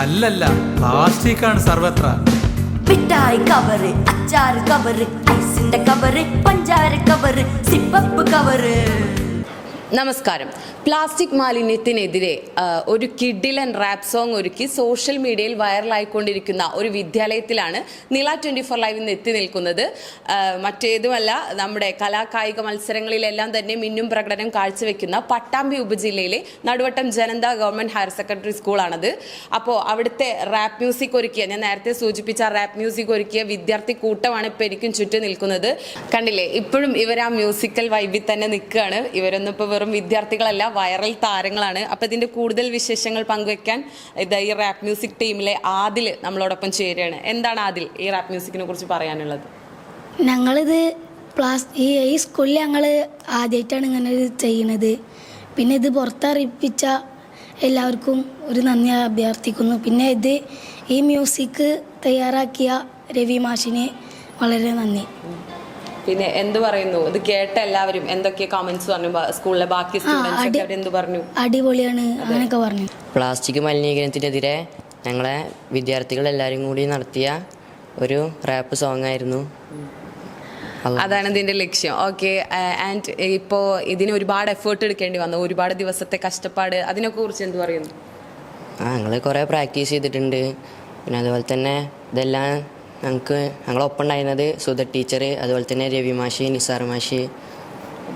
അല്ലല്ല പ്ലാസ്റ്റിക് ആണ് സർവത്ര. മിഠായി കവറ് അച്ചാർ കവറ് ഐസിന്റെ കവറ് പഞ്ചാര കവറ് സിപ്പപ്പ് കവറ്. നമസ്കാരം. പ്ലാസ്റ്റിക് മാലിന്യത്തിനെതിരെ ഒരു കിഡിലൻ റാപ്പ് സോങ് ഒരുക്കി സോഷ്യൽ മീഡിയയിൽ വൈറലായിക്കൊണ്ടിരിക്കുന്ന ഒരു വിദ്യാലയത്തിലാണ് നില ട്വന്റി ഫോർ ലൈവ് ഇന്ന് എത്തി നിൽക്കുന്നത്. മറ്റേതുമല്ല നമ്മുടെ കലാകായിക മത്സരങ്ങളിലെല്ലാം തന്നെ മിന്നും പ്രകടനം കാഴ്ചവെക്കുന്ന Pattambi ഉപജില്ലയിലെ Naduvattam Janatha government higher secondary സ്കൂളാണത്. അപ്പോൾ അവിടുത്തെ റാപ്പ് മ്യൂസിക് ഒരുക്കിയ ഞാൻ നേരത്തെ സൂചിപ്പിച്ച റാപ്പ് മ്യൂസിക് ഒരുക്കിയ വിദ്യാർത്ഥി കൂട്ടമാണ് ഇപ്പോൾ എനിക്കും ചുറ്റും നിൽക്കുന്നത്. കണ്ടില്ലേ ഇപ്പോഴും ഇവർ ആ മ്യൂസിക്കൽ വൈബിൽ തന്നെ നിൽക്കുകയാണ്. ഇവരൊന്നും ഇപ്പോൾ വെറും വിദ്യാർത്ഥികളല്ല വൈറൽ താരങ്ങളാണ്. അപ്പോൾ ഇതിന്റെ കൂടുതൽ വിശേഷങ്ങൾ പങ്കുവയ്ക്കാൻ ഇത് ഈ റാപ്പ് മ്യൂസിക് ടീമിലെ ആദിൽ നമ്മളോടൊപ്പം ചേരുകയാണ്. എന്താണ് ആദിൽ ഈ റാപ്പ് മ്യൂസിക്കിനെ കുറിച്ച് പറയാനുള്ളത്? ഞങ്ങളിത് പ്ലാസ് ഈ ഈ സ്കൂളിൽ ഞങ്ങൾ ആദ്യമായിട്ടാണ് ഇങ്ങനെ ഇത് ചെയ്യുന്നത് പിന്നെ ഇത് പുറത്തറിയിപ്പിച്ച എല്ലാവർക്കും ഒരു നന്ദി അഭ്യർത്ഥിക്കുന്നു. പിന്നെ ഇത് ഈ മ്യൂസിക് തയ്യാറാക്കിയ രവി മാഷിന് വളരെ നന്ദി. പിന്നെ എന്ത് പറയുന്നു? ഇത് കേട്ട എല്ലാവരും എന്തൊക്കെ കമന്റ്സ് പറഞ്ഞു? സ്കൂളിലെ ബാക്കി സ്റ്റുഡൻസ് അവരെന്ത് പറഞ്ഞു? അടിപൊളിയാണ്. അങ്ങനെയൊക്കെ പറഞ്ഞു. പ്ലാസ്റ്റിക് മലിനീകരണത്തിനെതിരെ ഞങ്ങളെ വിദ്യാർത്ഥികൾ എല്ലാരും കൂടി നടത്തിയ ഒരു റാപ്പ് സോങ് ആയിരുന്നു. അതാണ് ഇതിന്റെ ലക്ഷ്യം. ഓക്കെ ആൻഡ് ഇപ്പോ ഇതിന് ഒരുപാട് എഫേർട്ട് എടുക്കേണ്ടി വന്നു. ഒരുപാട് ദിവസത്തെ കഷ്ടപ്പാട്. അതിനൊക്കെ കുറിച്ച് എന്ത് പറയുന്നു? ആ ഞങ്ങൾ കുറേ പ്രാക്ടീസ് ചെയ്തിട്ടുണ്ട്. പിന്നെ അതുപോലെ തന്നെ ഇതെല്ലാം ഞങ്ങൾക്ക് ഞങ്ങളൊപ്പം ഉണ്ടായിരുന്നത് സുധ ടീച്ചർ അതുപോലെ തന്നെ രവി മാഷി നിസാർ മാഷി.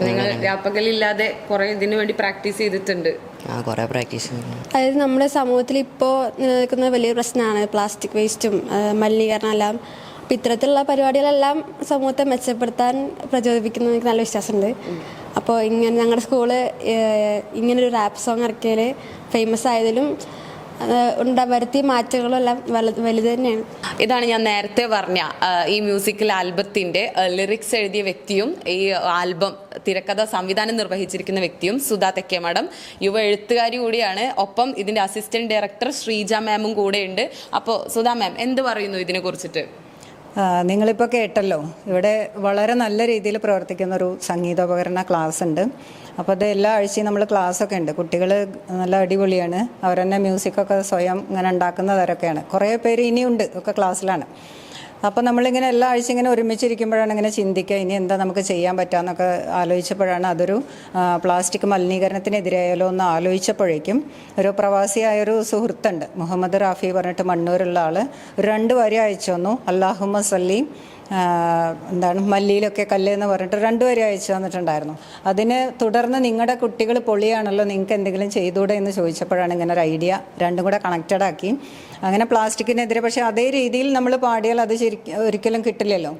നിങ്ങൾ രാപ്പകലില്ലാതെ കുറെ ഇതിനു വേണ്ടി പ്രാക്ടീസ് ചെയ്തിട്ടുണ്ട്. ആ കുറേ പ്രാക്ടീസ് അതായത് നമ്മുടെ സമൂഹത്തിൽ ഇപ്പോൾ നിലനിൽക്കുന്ന വലിയ പ്രശ്നമാണ് പ്ലാസ്റ്റിക് വേസ്റ്റും മലിനീകരണം എല്ലാം. അപ്പം ഇത്തരത്തിലുള്ള പരിപാടികളെല്ലാം സമൂഹത്തെ മെച്ചപ്പെടുത്താൻ പ്രചോദിപ്പിക്കുന്നു എനിക്ക് നല്ല വിശ്വാസമുണ്ട്. അപ്പോൾ ഇങ്ങനെ ഞങ്ങളുടെ സ്കൂൾ ഇങ്ങനൊരു റാപ്പ് സോങ് ഇറക്കിയതിൽ ഫേമസ് ആയതിലും ഉണ്ടാ വരുത്തിയ മാറ്റങ്ങളും എല്ലാം വലുത് തന്നെയാണ്. ഇതാണ് ഞാൻ നേരത്തെ പറഞ്ഞ ഈ മ്യൂസിക്കൽ ആൽബത്തിന്റെ ലിറിക്സ് എഴുതിയ വ്യക്തിയും ഈ ആൽബം തിരക്കഥ സംവിധാനം നിർവഹിച്ചിരിക്കുന്ന വ്യക്തിയും സുധാ തെക്കേ മാഡം യുവ എഴുത്തുകാരി കൂടിയാണ്. ഒപ്പം ഇതിന്റെ അസിസ്റ്റന്റ് ഡയറക്ടർ ശ്രീജ മാമും കൂടെയുണ്ട് അപ്പോൾ സുധാ മാം എന്ത് പറയുന്നു ഇതിനെ കുറിച്ചിട്ട്? നിങ്ങളിപ്പോൾ കേട്ടല്ലോ ഇവിടെ വളരെ നല്ല രീതിയിൽ പ്രവർത്തിക്കുന്ന ഒരു സംഗീതോപകരണ ക്ലാസ് ഉണ്ട്. അപ്പോൾ അത് എല്ലാ ആഴ്ചയും നമ്മൾ ക്ലാസ്സൊക്കെ ഉണ്ട്. കുട്ടികൾ നല്ല അടിപൊളിയാണ്. അവർ തന്നെ മ്യൂസിക്കൊക്കെ സ്വയം ഇങ്ങനെ ഉണ്ടാക്കുന്നവരൊക്കെയാണ്. കുറേ പേര് ഇനിയുണ്ട് ഒക്കെ ക്ലാസ്സിലാണ്. അപ്പോൾ നമ്മളിങ്ങനെ എല്ലാ ആഴ്ച ഇങ്ങനെ ഒരുമിച്ചിരിക്കുമ്പോഴാണ് ഇങ്ങനെ ചിന്തിക്കുക. ഇനി എന്താ നമുക്ക് ചെയ്യാൻ പറ്റാന്നൊക്കെ ആലോചിച്ചപ്പോഴാണ് അതൊരു പ്ലാസ്റ്റിക് മലിനീകരണത്തിനെതിരായാലോ എന്ന് ആലോചിച്ചപ്പോഴേക്കും ഒരു പ്രവാസിയായൊരു സുഹൃത്തുണ്ട്. മുഹമ്മദ് റാഫി പറഞ്ഞിട്ട് മണ്ണൂരുള്ള ആൾ രണ്ട് വരി അയച്ചു തന്നു. അള്ളാഹുമ്മ സല്ലി എന്താണ് മല്ലിയിലൊക്കെ കല്ല് എന്ന് പറഞ്ഞിട്ട് രണ്ട് വരി അയച്ചു തന്നിട്ടുണ്ടായിരുന്നു. അതിന് തുടർന്ന് നിങ്ങളുടെ കുട്ടികൾ പൊളിയാണല്ലോ നിങ്ങൾക്ക് എന്തെങ്കിലും ചെയ്തുകൂടെ എന്ന് ചോദിച്ചപ്പോഴാണ് ഇങ്ങനെ ഒരു ഐഡിയ രണ്ടും കൂടെ കണക്റ്റഡ് ആക്കി. അങ്ങനെ പ്ലാസ്റ്റിക്കിനെതിരെ പക്ഷേ അതേ രീതിയിൽ നമ്മൾ പാടിയാൽ അത് ശരിക്കും ഒരിക്കലും കിട്ടില്ലല്ലോ.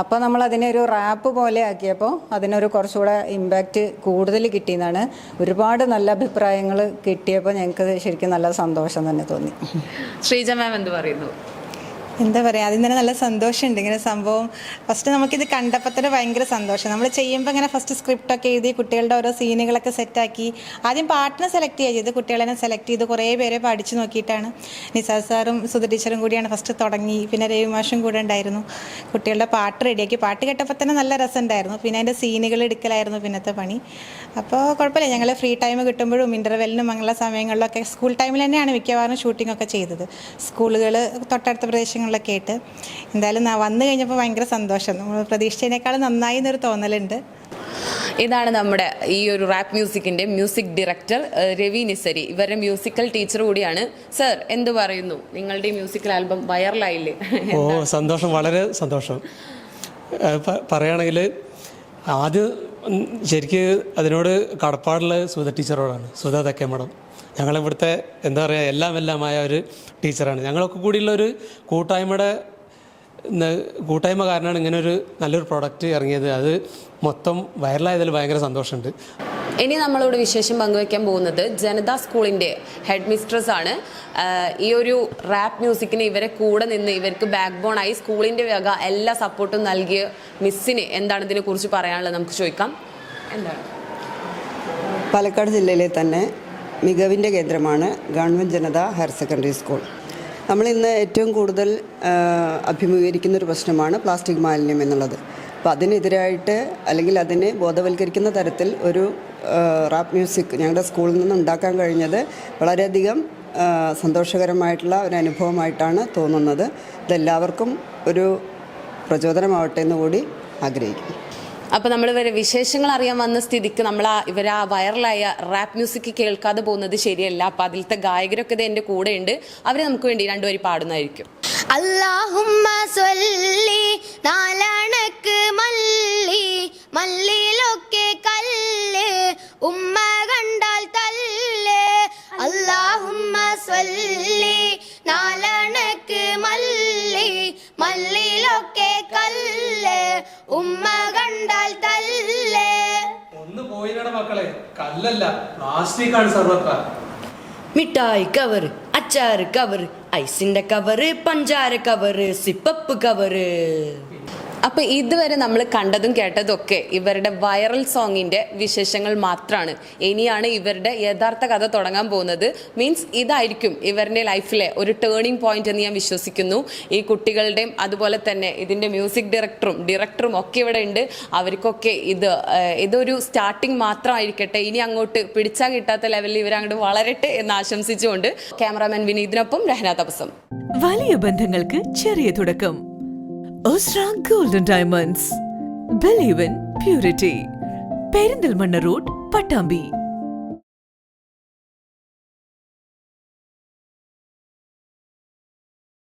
അപ്പോൾ നമ്മൾ അതിനെ ഒരു റാപ്പ് പോലെ ആക്കിയപ്പോൾ അതിനൊരു കുറച്ചുകൂടെ ഇമ്പാക്റ്റ് കൂടുതൽ കിട്ടിയെന്നാണ്. ഒരുപാട് നല്ല അഭിപ്രായങ്ങൾ കിട്ടിയപ്പോൾ ഞങ്ങൾക്ക് ശരിക്കും നല്ല സന്തോഷം തന്നെ തോന്നി. ശ്രീജ മാം എന്ത് പറയുന്നു? എന്താ പറയുക ആദ്യം തന്നെ നല്ല സന്തോഷമുണ്ട് ഇങ്ങനെ സംഭവം. ഫസ്റ്റ് നമുക്കിത് കണ്ടപ്പോൾ തന്നെ ഭയങ്കര സന്തോഷം. നമ്മൾ ചെയ്യുമ്പോൾ ഇങ്ങനെ ഫസ്റ്റ് സ്ക്രിപ്റ്റൊക്കെ എഴുതി കുട്ടികളുടെ ഓരോ സീനുകളൊക്കെ സെറ്റാക്കി ആദ്യം പാട്ടിനെ സെലക്ട് ചെയ്യുക ചെയ്ത് കുട്ടികളെ സെലക്ട് ചെയ്ത് കുറേ പേരെ പഠിച്ചു നോക്കിയിട്ടാണ്. നിസാർ സാറും സുധ ടീച്ചറും കൂടിയാണ് ഫസ്റ്റ് തുടങ്ങി. പിന്നെ രവി മാഷും കൂടെ ഉണ്ടായിരുന്നു. കുട്ടികളുടെ പാട്ട് റെഡിയാക്കി പാട്ട് കേട്ടപ്പോൾ തന്നെ നല്ല രസമുണ്ടായിരുന്നു. പിന്നെ അതിന്റെ സീനുകൾ എടുക്കലായിരുന്നു പിന്നത്തെ പണി. അപ്പോൾ കുഴപ്പമില്ല. ഞങ്ങൾ ഫ്രീ ടൈം കിട്ടുമ്പോഴും ഇന്റർവെല്ലിനും അങ്ങനെയുള്ള സമയങ്ങളിലൊക്കെ സ്കൂൾ ടൈമിൽ തന്നെയാണ് മിക്കവാറും ഷൂട്ടിംഗ് ഒക്കെ ചെയ്തത്. സ്കൂളുകൾ തൊട്ടടുത്ത പ്രദേശങ്ങളിലൊക്കെ ആയിട്ട്. എന്തായാലും വന്നു കഴിഞ്ഞപ്പോൾ ഭയങ്കര സന്തോഷം. നമ്മൾ പ്രതീക്ഷിച്ചതിനേക്കാൾ നന്നായി എന്നൊരു തോന്നലുണ്ട്. ഇതാണ് നമ്മുടെ ഈ ഒരു റാപ്പ് മ്യൂസിക്കിന്റെ മ്യൂസിക് ഡയറക്ടർ രവി നിസരി. ഇവരുടെ മ്യൂസിക്കൽ ടീച്ചർ കൂടിയാണ്. സർ എന്ത് പറയുന്നു? നിങ്ങളുടെ മ്യൂസിക്കൽ ആൽബം വൈറലായില്ലേ ഓ സന്തോഷം. വളരെ സന്തോഷം. പറയുകയാണെങ്കിൽ ആദ്യം ശരിക്ക് അതിനോട് കടപ്പാടുള്ള സുധ ടീച്ചറോടാണ്. സുധ തെക്കേമഠം ഞങ്ങളിവിടുത്തെ എന്താ പറയുക എല്ലാം എല്ലാമായ ഒരു ടീച്ചറാണ്. ഞങ്ങളൊക്കെ കൂടിയുള്ള ഒരു കൂട്ടായ്മയുടെ കൂട്ടായ്മ കാരണമാണ് ഇങ്ങനെ ഒരു നല്ലൊരു പ്രോഡക്റ്റ് ഇറങ്ങിയത്. അത് മൊത്തം വൈറലായതിൽ ഭയങ്കര സന്തോഷമുണ്ട്. ഇനി നമ്മളോട് വിശേഷം പങ്കുവയ്ക്കാൻ പോകുന്നത് ജനതാ സ്കൂളിന്റെ ഹെഡ് മിസ്ട്രസ് ആണ് ഈ ഒരു റാപ്പ് മ്യൂസിക്കിന് ഇവരെ കൂടെ നിന്ന് ഇവർക്ക് ബാക്ക് ബോൺ ആയി സ്കൂളിന്റെ വക എല്ലാ സപ്പോർട്ടും നൽകിയ മിസ്സിന് എന്താണ് ഇതിനെക്കുറിച്ച് പറയാനുള്ളത് നമുക്ക് ചോദിക്കാം. എന്താണ്? പാലക്കാട് ജില്ലയിലെ തന്നെ മികവിന്റെ കേന്ദ്രമാണ് government Janata higher secondary school. നമ്മളിന്ന് ഏറ്റവും കൂടുതൽ അഭിമുഖീകരിക്കുന്ന ഒരു പ്രശ്നമാണ് പ്ലാസ്റ്റിക് മാലിന്യം എന്നുള്ളത്. അപ്പോൾ അതിനെതിരായിട്ട് അല്ലെങ്കിൽ അതിനെ ബോധവൽക്കരിക്കുന്ന തരത്തിൽ ഒരു റാപ്പ് മ്യൂസിക് ഞങ്ങളുടെ സ്കൂളിൽ നിന്ന് ഉണ്ടാക്കാൻ കഴിഞ്ഞത് വളരെയധികം സന്തോഷകരമായിട്ടുള്ള ഒരു അനുഭവമായിട്ടാണ് തോന്നുന്നത്. ഇതെല്ലാവർക്കും ഒരു പ്രചോദനമാവട്ടെ എന്ന് കൂടി ആഗ്രഹിക്കുന്നു. അപ്പോൾ നമ്മൾ ഇവരെ വിശേഷങ്ങൾ അറിയാൻ വന്ന സ്ഥിതിക്ക് നമ്മൾ ആ ഇവർ ആ വൈറലായ റാപ്പ് മ്യൂസിക് കേൾക്കാതെ പോകുന്നത് ശരിയല്ല. അപ്പോൾ അതിലത്തെ ഗായകരൊക്കെ ഇത് എന്റെ കൂടെ ഉണ്ട് അവരെ നമുക്ക് വേണ്ടി രണ്ടുപേരും പാടുന്നതായിരിക്കും. അല്ലാഹുമ്മ സ്വല്ലി നാലണക്ക് മല്ലി മല്ലിയിലൊക്കെ കല്ല് ഉമ്മ കണ്ടാൽ തല്ല്. അല്ലാഹുമ്മ സ്വല്ലി നാലണക്ക് മല്ലി മല്ലിയിലൊക്കെ കല്ല് ഉമ്മ കണ്ടാൽ തല്ല്. ഒന്ന് പോയില്ലട മക്കളെ. കല്ലല്ല പ്ലാസ്റ്റിക് ആണ് സർവത്ര. മിഠായി കവർ അച്ചാർ കവർ ഐസിന്റെ കവറ് പഞ്ചാര കവറ് സിപ്പപ്പ് കവറ് അപ്പൊ ഇതുവരെ നമ്മൾ കണ്ടതും കേട്ടതും ഒക്കെ ഇവരുടെ വൈറൽ സോങ്ങിന്റെ വിശേഷങ്ങൾ മാത്രമാണ് ഇനിയാണ് ഇവരുടെ യഥാർത്ഥ കഥ തുടങ്ങാൻ പോകുന്നത്. മീൻസ് ഇതായിരിക്കും ഇവരുടെ ലൈഫിലെ ഒരു ടേണിംഗ് പോയിന്റ് എന്ന് ഞാൻ വിശ്വസിക്കുന്നു. ഈ കുട്ടികളുടെയും അതുപോലെ തന്നെ ഇതിന്റെ മ്യൂസിക് ഡയറക്ടറും ഡയറക്ടറും ഒക്കെ ഇവിടെ ഉണ്ട്. അവർക്കൊക്കെ ഇത് ഇതൊരു സ്റ്റാർട്ടിംഗ് മാത്രമായിരിക്കട്ടെ. ഇനി അങ്ങോട്ട് പിടിച്ചാൽ കിട്ടാത്ത ലെവലിൽ ഇവരങ്ങോട്ട് വളരട്ടെ എന്ന് ആശംസിച്ചുകൊണ്ട് ക്യാമറാമാൻ വിനീതിനൊപ്പം രഹന തപസം. വലിയ ബന്ധങ്ങൾക്ക് ചെറിയ തുടക്കം. Osra golden diamonds believe in purity Perinthalmanna road Pattambi